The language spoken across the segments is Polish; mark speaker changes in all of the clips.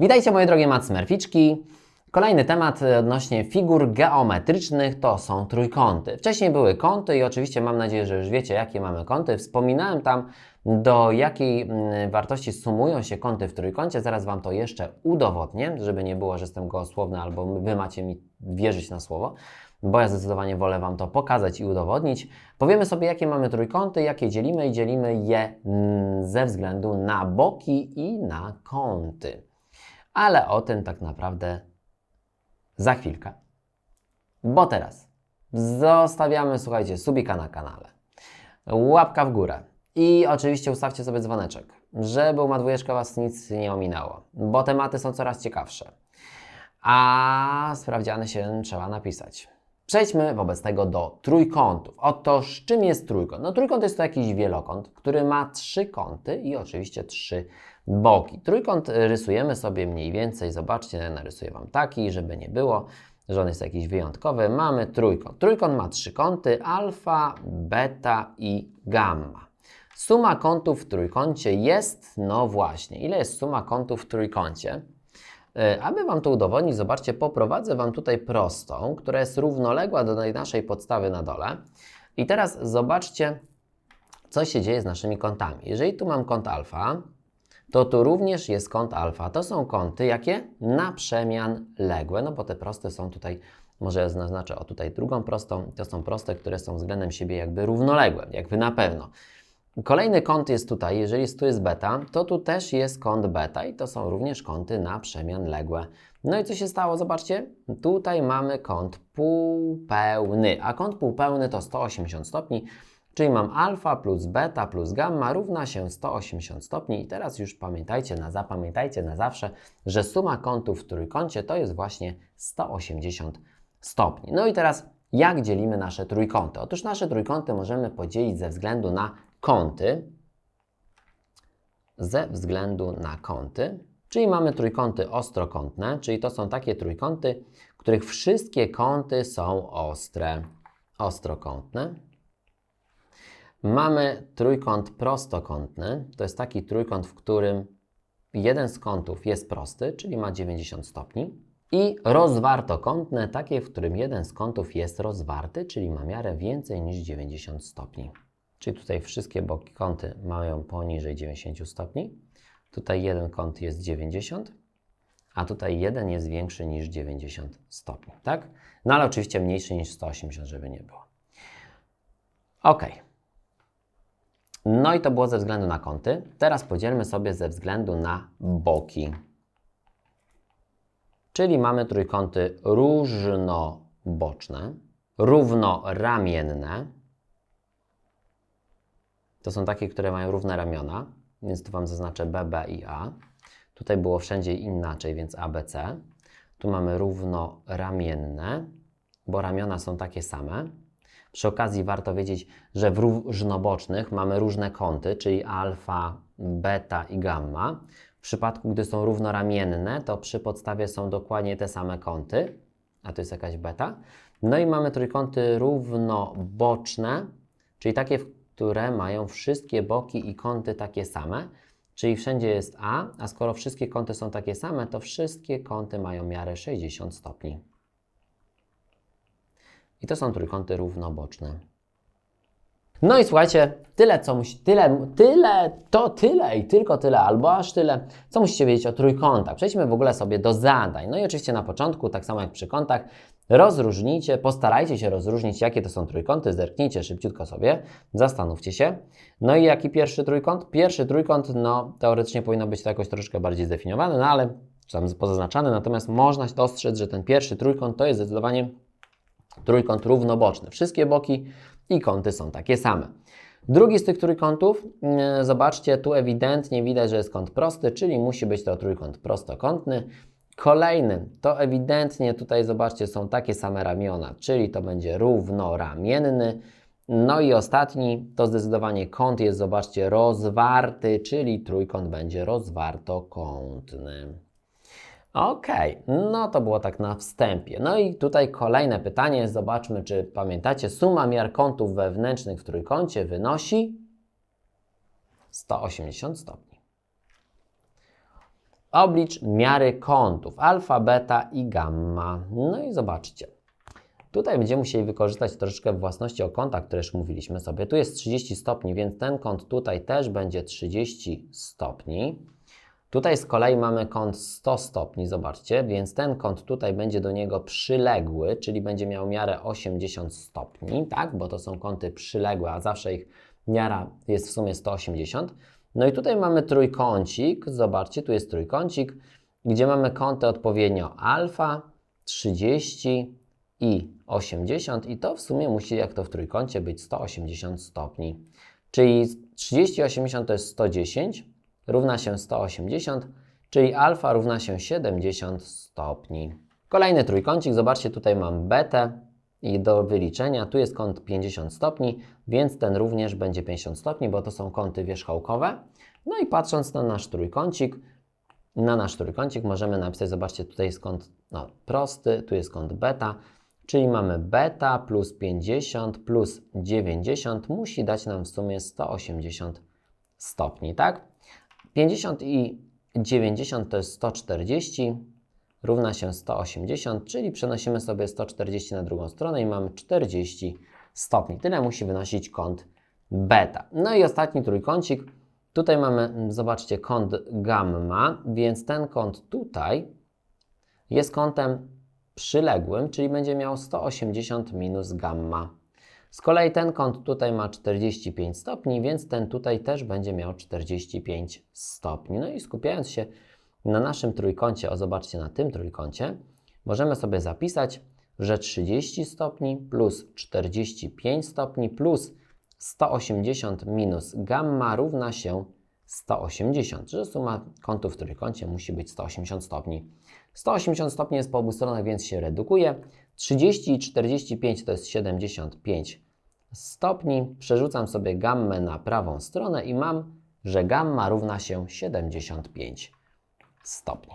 Speaker 1: Witajcie moje drogie matsmerficzki. Kolejny temat odnośnie figur geometrycznych to są trójkąty. Wcześniej były kąty i oczywiście mam nadzieję, że już wiecie jakie mamy kąty. Wspominałem tam do jakiej mm, wartości sumują się kąty w trójkącie. Zaraz Wam to jeszcze udowodnię, żeby nie było, że jestem gołosłowny albo Wy macie mi wierzyć na słowo bo ja zdecydowanie wolę Wam to pokazać i udowodnić. Powiemy sobie, jakie mamy trójkąty, jakie dzielimy i dzielimy je mm, ze względu na boki i na kąty. Ale o tym tak naprawdę za chwilkę. Bo teraz zostawiamy, słuchajcie, subika na kanale, łapka w górę i oczywiście ustawcie sobie dzwoneczek, żeby u Madwójeczka Was nic nie ominęło, bo tematy są coraz ciekawsze. A sprawdziany się trzeba napisać. Przejdźmy wobec tego do trójkątów. Otóż czym jest trójkąt? No trójkąt jest to jakiś wielokąt, który ma trzy kąty i oczywiście trzy boki. Trójkąt rysujemy sobie mniej więcej, zobaczcie, narysuję Wam taki, żeby nie było, że on jest jakiś wyjątkowy. Mamy trójkąt. Trójkąt ma trzy kąty, alfa, beta i gamma. Suma kątów w trójkącie jest, no właśnie, ile jest suma kątów w trójkącie? E, aby Wam to udowodnić, zobaczcie, poprowadzę Wam tutaj prostą, która jest równoległa do naszej podstawy na dole. I teraz zobaczcie, co się dzieje z naszymi kątami. Jeżeli tu mam kąt alfa, to tu również jest kąt alfa. To są kąty jakie? Na przemian ległe, no bo te proste są tutaj, może zaznaczę o tutaj drugą prostą, to są proste, które są względem siebie jakby równoległe, jakby na pewno. Kolejny kąt jest tutaj, jeżeli tu jest beta, to tu też jest kąt beta i to są również kąty na przemian ległe. No i co się stało? Zobaczcie, tutaj mamy kąt półpełny, a kąt półpełny to 180 stopni, czyli mam alfa plus beta plus gamma równa się 180 stopni i teraz już pamiętajcie, na, zapamiętajcie na zawsze, że suma kątów w trójkącie to jest właśnie 180 stopni. No i teraz jak dzielimy nasze trójkąty? Otóż nasze trójkąty możemy podzielić ze względu na kąty ze względu na kąty, czyli mamy trójkąty ostrokątne, czyli to są takie trójkąty, których wszystkie kąty są ostre, ostrokątne. Mamy trójkąt prostokątny, to jest taki trójkąt, w którym jeden z kątów jest prosty, czyli ma 90 stopni. I rozwartokątne, takie, w którym jeden z kątów jest rozwarty, czyli ma miarę więcej niż 90 stopni. Czyli tutaj wszystkie boki kąty mają poniżej 90 stopni. Tutaj jeden kąt jest 90, a tutaj jeden jest większy niż 90 stopni, tak? No ale oczywiście mniejszy niż 180, żeby nie było. Ok. No i to było ze względu na kąty. Teraz podzielmy sobie ze względu na boki. Czyli mamy trójkąty różnoboczne, równoramienne, to są takie, które mają równe ramiona, więc tu Wam zaznaczę B, B i A. Tutaj było wszędzie inaczej, więc A, B, C. Tu mamy równoramienne, bo ramiona są takie same. Przy okazji warto wiedzieć, że w różnobocznych mamy różne kąty, czyli alfa, beta i gamma. W przypadku, gdy są równoramienne, to przy podstawie są dokładnie te same kąty, a to jest jakaś beta. No i mamy trójkąty równoboczne, czyli takie, które mają wszystkie boki i kąty takie same, czyli wszędzie jest A, a skoro wszystkie kąty są takie same, to wszystkie kąty mają miarę 60 stopni. I to są trójkąty równoboczne. No i słuchajcie, tyle, co musi, tyle, tyle, to tyle i tylko tyle, albo aż tyle, co musicie wiedzieć o trójkątach. Przejdźmy w ogóle sobie do zadań. No i oczywiście na początku, tak samo jak przy kątach, rozróżnijcie, postarajcie się rozróżnić, jakie to są trójkąty, zerknijcie szybciutko sobie, zastanówcie się. No i jaki pierwszy trójkąt? Pierwszy trójkąt, no teoretycznie powinno być to jakoś troszeczkę bardziej zdefiniowane, no ale tam pozaznaczane, natomiast można dostrzec, że ten pierwszy trójkąt to jest zdecydowanie trójkąt równoboczny. Wszystkie boki i kąty są takie same. Drugi z tych trójkątów, mm, zobaczcie, tu ewidentnie widać, że jest kąt prosty, czyli musi być to trójkąt prostokątny. Kolejny, to ewidentnie tutaj zobaczcie, są takie same ramiona, czyli to będzie równoramienny. No i ostatni, to zdecydowanie kąt jest, zobaczcie, rozwarty, czyli trójkąt będzie rozwartokątny. Ok, no to było tak na wstępie. No i tutaj kolejne pytanie, zobaczmy, czy pamiętacie. Suma miar kątów wewnętrznych w trójkącie wynosi 180 stopni. Oblicz miary kątów alfa, beta i gamma. No i zobaczcie. Tutaj będziemy musieli wykorzystać troszeczkę własności o kątach, które już mówiliśmy sobie. Tu jest 30 stopni, więc ten kąt tutaj też będzie 30 stopni. Tutaj z kolei mamy kąt 100 stopni, zobaczcie, więc ten kąt tutaj będzie do niego przyległy, czyli będzie miał miarę 80 stopni, tak, bo to są kąty przyległe, a zawsze ich miara jest w sumie 180. No i tutaj mamy trójkącik, zobaczcie, tu jest trójkącik, gdzie mamy kąty odpowiednio alfa, 30 i 80 i to w sumie musi, jak to w trójkącie, być 180 stopni. Czyli 30 i 80 to jest 110, równa się 180, czyli alfa równa się 70 stopni. Kolejny trójkącik, zobaczcie, tutaj mam betę i do wyliczenia, tu jest kąt 50 stopni, więc ten również będzie 50 stopni, bo to są kąty wierzchołkowe. No i patrząc na nasz trójkącik, na nasz trójkącik możemy napisać, zobaczcie, tutaj jest kąt no, prosty, tu jest kąt beta, czyli mamy beta plus 50 plus 90 musi dać nam w sumie 180 stopni, tak? 50 i 90 to jest 140, równa się 180, czyli przenosimy sobie 140 na drugą stronę i mamy 40 stopni. Tyle musi wynosić kąt beta. No i ostatni trójkącik. Tutaj mamy, zobaczcie, kąt gamma, więc ten kąt tutaj jest kątem przyległym, czyli będzie miał 180 minus gamma. Z kolei ten kąt tutaj ma 45 stopni, więc ten tutaj też będzie miał 45 stopni. No i skupiając się na naszym trójkącie, o zobaczcie na tym trójkącie, możemy sobie zapisać, że 30 stopni plus 45 stopni plus 180 minus gamma równa się 180, że suma kątów w trójkącie musi być 180 stopni. 180 stopni jest po obu stronach, więc się redukuje. 30 i 45 to jest 75 stopni. Przerzucam sobie gammę na prawą stronę i mam, że gamma równa się 75 stopni.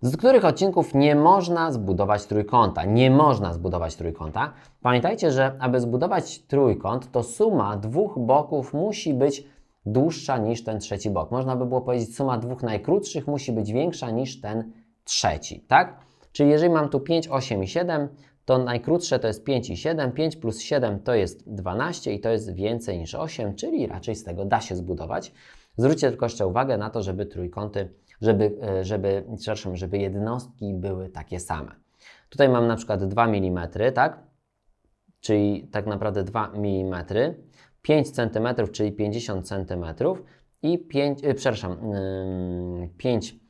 Speaker 1: Z których odcinków nie można zbudować trójkąta? Nie można zbudować trójkąta. Pamiętajcie, że aby zbudować trójkąt, to suma dwóch boków musi być dłuższa niż ten trzeci bok. Można by było powiedzieć, suma dwóch najkrótszych musi być większa niż ten trzeci, tak? Czyli jeżeli mam tu 5, 8 i 7, to najkrótsze to jest 5 i 7, 5 plus 7 to jest 12 i to jest więcej niż 8, czyli raczej z tego da się zbudować. Zwróćcie tylko jeszcze uwagę na to, żeby trójkąty, żeby, e, żeby, przepraszam, żeby jednostki były takie same. Tutaj mam na przykład 2 mm, tak? Czyli tak naprawdę 2 mm, 5 cm, czyli 50 cm i 5, e, przepraszam, yy, 5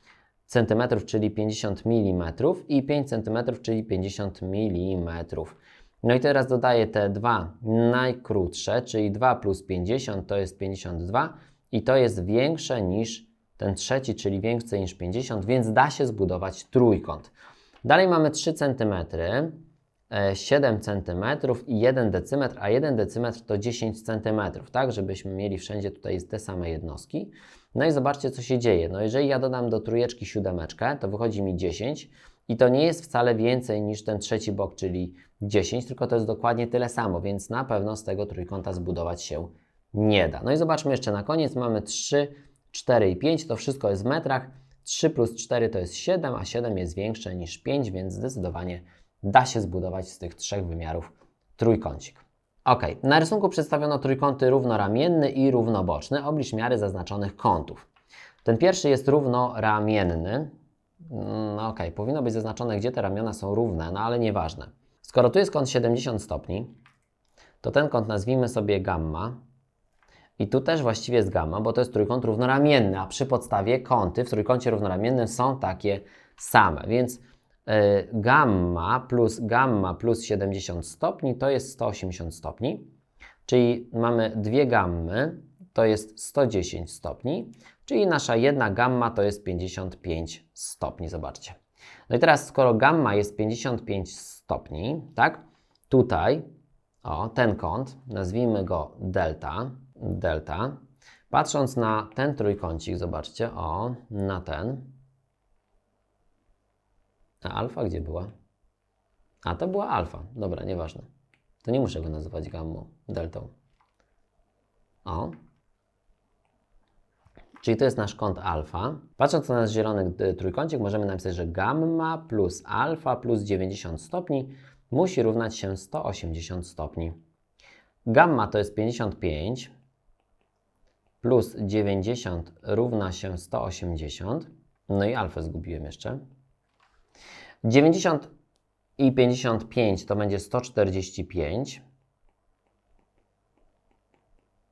Speaker 1: cm, czyli 50 mm i 5 cm, czyli 50 mm. No i teraz dodaję te dwa najkrótsze, czyli 2 plus 50 to jest 52 i to jest większe niż ten trzeci, czyli większe niż 50, więc da się zbudować trójkąt. Dalej mamy 3 cm, 7 cm i 1 decymetr, a 1 decymetr to 10 cm, tak, żebyśmy mieli wszędzie tutaj te same jednostki. No i zobaczcie, co się dzieje. No jeżeli ja dodam do trójeczki siódemeczkę, to wychodzi mi 10 i to nie jest wcale więcej niż ten trzeci bok, czyli 10, tylko to jest dokładnie tyle samo, więc na pewno z tego trójkąta zbudować się nie da. No i zobaczmy jeszcze na koniec, mamy 3, 4 i 5, to wszystko jest w metrach. 3 plus 4 to jest 7, a 7 jest większe niż 5, więc zdecydowanie da się zbudować z tych trzech wymiarów trójkącik. Ok, na rysunku przedstawiono trójkąty równoramienny i równoboczny. Oblicz miary zaznaczonych kątów. Ten pierwszy jest równoramienny. No ok, powinno być zaznaczone, gdzie te ramiona są równe, no ale nieważne. Skoro tu jest kąt 70 stopni, to ten kąt nazwijmy sobie gamma. I tu też właściwie jest gamma, bo to jest trójkąt równoramienny, a przy podstawie kąty w trójkącie równoramiennym są takie same, więc gamma plus gamma plus 70 stopni to jest 180 stopni, czyli mamy dwie gammy, to jest 110 stopni, czyli nasza jedna gamma to jest 55 stopni, zobaczcie. No i teraz skoro gamma jest 55 stopni, tak, tutaj, o, ten kąt, nazwijmy go delta, delta, patrząc na ten trójkącik, zobaczcie, o, na ten, a alfa gdzie była? A to była alfa. Dobra, nieważne. To nie muszę go nazywać gammą, deltą. O. czyli to jest nasz kąt alfa. Patrząc na nasz zielony y, trójkącik, możemy napisać, że gamma plus alfa plus 90 stopni musi równać się 180 stopni. Gamma to jest 55 plus 90 równa się 180. No i alfę zgubiłem jeszcze. 90 i 55 to będzie 145.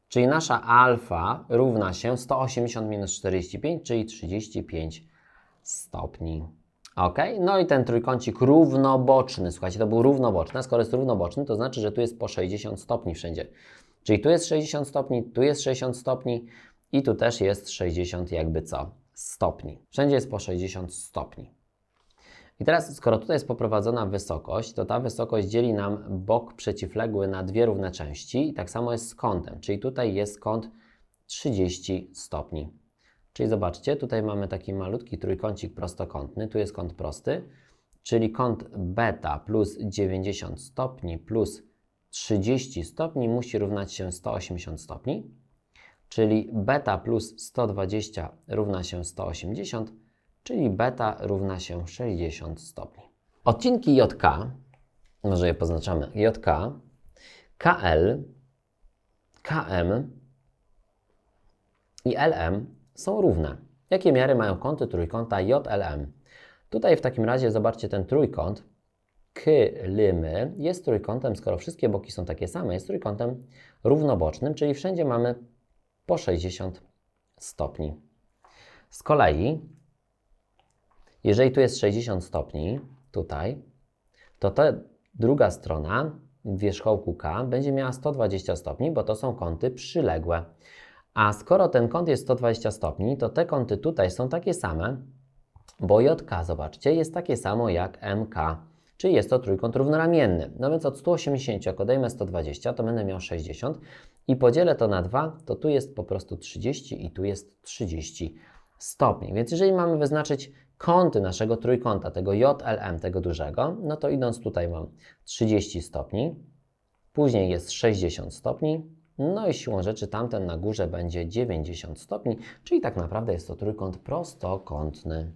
Speaker 1: Czyli nasza alfa równa się 180 minus 45, czyli 35 stopni. Ok, no i ten trójkącik równoboczny, słuchajcie, to był równoboczny, skoro jest równoboczny, to znaczy, że tu jest po 60 stopni wszędzie. Czyli tu jest 60 stopni, tu jest 60 stopni i tu też jest 60 jakby co? Stopni. Wszędzie jest po 60 stopni. I teraz, skoro tutaj jest poprowadzona wysokość, to ta wysokość dzieli nam bok przeciwległy na dwie równe części i tak samo jest z kątem, czyli tutaj jest kąt 30 stopni. Czyli zobaczcie, tutaj mamy taki malutki trójkącik prostokątny, tu jest kąt prosty, czyli kąt beta plus 90 stopni plus 30 stopni musi równać się 180 stopni, czyli beta plus 120 równa się 180, czyli beta równa się 60 stopni. Odcinki JK, może je poznaczamy, JK, KL, KM i LM są równe. Jakie miary mają kąty trójkąta JLM? Tutaj w takim razie zobaczcie ten trójkąt, Kylymy jest trójkątem, skoro wszystkie boki są takie same, jest trójkątem równobocznym, czyli wszędzie mamy po 60 stopni. Z kolei, jeżeli tu jest 60 stopni, tutaj, to ta druga strona wierzchołku K będzie miała 120 stopni, bo to są kąty przyległe. A skoro ten kąt jest 120 stopni, to te kąty tutaj są takie same, bo JK, zobaczcie, jest takie samo jak MK czyli jest to trójkąt równoramienny. No więc od 180, jak odejmę 120, to będę miał 60 i podzielę to na 2, to tu jest po prostu 30 i tu jest 30 stopni. Więc jeżeli mamy wyznaczyć kąty naszego trójkąta, tego JLM, tego dużego, no to idąc tutaj mam 30 stopni, później jest 60 stopni, no i siłą rzeczy tamten na górze będzie 90 stopni, czyli tak naprawdę jest to trójkąt prostokątny.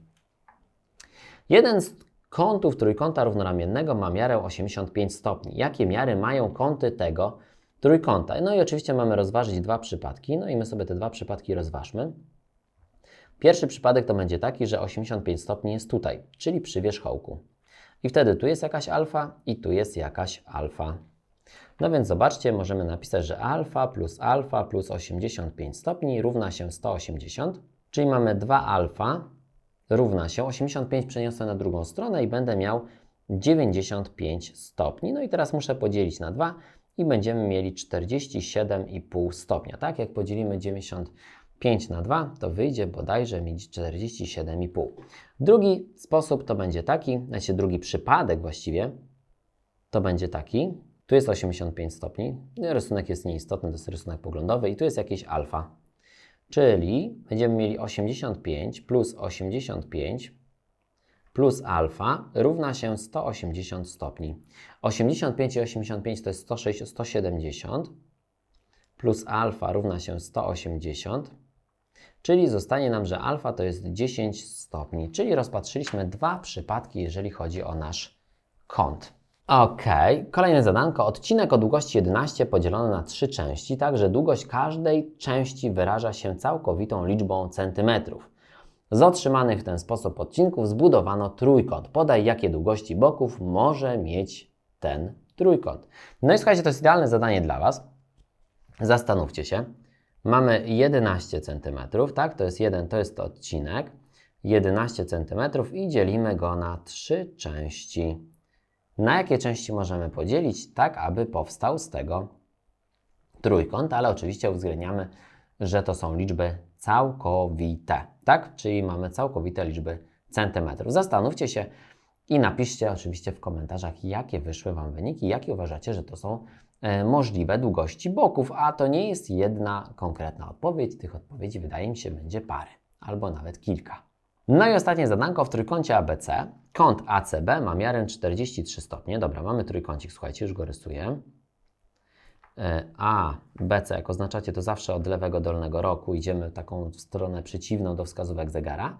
Speaker 1: Jeden z kątów trójkąta równoramiennego ma miarę 85 stopni. Jakie miary mają kąty tego trójkąta? No i oczywiście mamy rozważyć dwa przypadki, no i my sobie te dwa przypadki rozważmy. Pierwszy przypadek to będzie taki, że 85 stopni jest tutaj, czyli przy wierzchołku. I wtedy tu jest jakaś alfa i tu jest jakaś alfa. No więc zobaczcie, możemy napisać, że alfa plus alfa plus 85 stopni równa się 180, czyli mamy 2 alfa równa się 85 przeniosę na drugą stronę i będę miał 95 stopni. No i teraz muszę podzielić na 2 i będziemy mieli 47,5 stopnia. Tak, jak podzielimy 95 na 2, to wyjdzie bodajże mieć 47,5. Drugi sposób to będzie taki, znaczy drugi przypadek właściwie, to będzie taki. Tu jest 85 stopni, rysunek jest nieistotny, to jest rysunek poglądowy i tu jest jakieś alfa. Czyli będziemy mieli 85 plus 85 plus alfa równa się 180 stopni. 85 i 85 to jest 106, 170 plus alfa równa się 180, czyli zostanie nam, że alfa to jest 10 stopni, czyli rozpatrzyliśmy dwa przypadki, jeżeli chodzi o nasz kąt. Ok, kolejne zadanko. Odcinek o długości 11 podzielony na trzy części, tak że długość każdej części wyraża się całkowitą liczbą centymetrów. Z otrzymanych w ten sposób odcinków zbudowano trójkąt. Podaj, jakie długości boków może mieć ten trójkąt. No i słuchajcie, to jest idealne zadanie dla Was. Zastanówcie się. Mamy 11 cm, tak? To jest jeden, to jest odcinek. 11 cm i dzielimy go na trzy części na jakie części możemy podzielić, tak aby powstał z tego trójkąt, ale oczywiście uwzględniamy, że to są liczby całkowite, tak? Czyli mamy całkowite liczby centymetrów. Zastanówcie się i napiszcie oczywiście w komentarzach, jakie wyszły Wam wyniki, jakie uważacie, że to są możliwe długości boków, a to nie jest jedna konkretna odpowiedź. Tych odpowiedzi wydaje mi się będzie parę albo nawet kilka. No i ostatnie zadanko w trójkącie ABC. Kąt ACB ma miarę 43 stopnie. Dobra, mamy trójkącik, słuchajcie, już go rysuję. e, A, BC, jak oznaczacie to zawsze od lewego dolnego roku, idziemy taką stronę przeciwną do wskazówek zegara.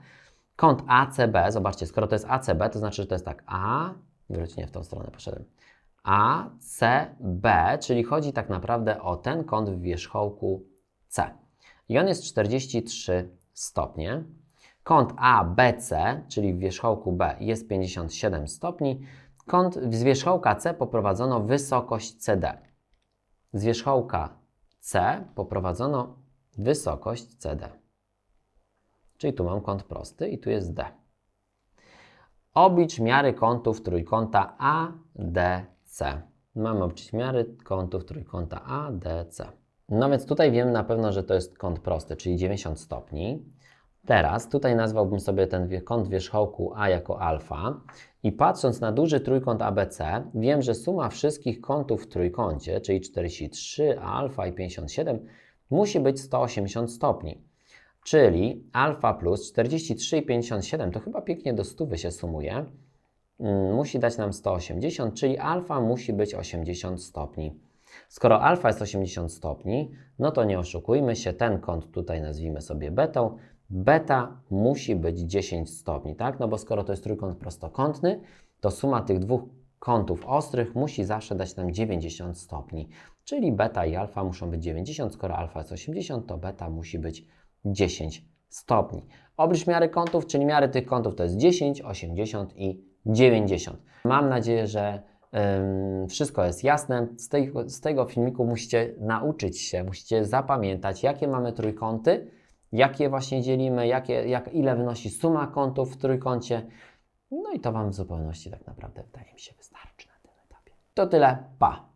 Speaker 1: Kąt ACB, zobaczcie, skoro to jest ACB, to znaczy, że to jest tak A, wróć nie w tą stronę poszedłem. ACB, czyli chodzi tak naprawdę o ten kąt w wierzchołku C. I on jest 43 stopnie. Kąt ABC, czyli w wierzchołku B, jest 57 stopni. Kąt z wierzchołka C poprowadzono wysokość CD. Z wierzchołka C poprowadzono wysokość CD. Czyli tu mam kąt prosty i tu jest D. Oblicz miary kątów trójkąta ADC. Mamy obliczyć miary kątów trójkąta ADC. No więc tutaj wiemy na pewno, że to jest kąt prosty, czyli 90 stopni. Teraz tutaj nazwałbym sobie ten kąt wierzchołku A jako alfa i patrząc na duży trójkąt ABC, wiem, że suma wszystkich kątów w trójkącie, czyli 43, alfa i 57, musi być 180 stopni. Czyli alfa plus 43 i 57 to chyba pięknie do 100 się sumuje. Mm, Musi dać nam 180, czyli alfa musi być 80 stopni. Skoro alfa jest 80 stopni, no to nie oszukujmy się, ten kąt tutaj nazwijmy sobie betą. Beta musi być 10 stopni, tak? No bo skoro to jest trójkąt prostokątny, to suma tych dwóch kątów ostrych musi zawsze dać nam 90 stopni. Czyli beta i alfa muszą być 90, skoro alfa jest 80, to beta musi być 10 stopni. Oblicz miary kątów, czyli miary tych kątów to jest 10, 80 i 90. Mam nadzieję, że wszystko jest jasne. Z tego, z tego filmiku musicie nauczyć się, musicie zapamiętać, jakie mamy trójkąty, jakie właśnie dzielimy, jakie, jak, ile wynosi suma kątów w trójkącie. No i to Wam w zupełności tak naprawdę wydaje mi się wystarczy na tym etapie. To tyle, pa!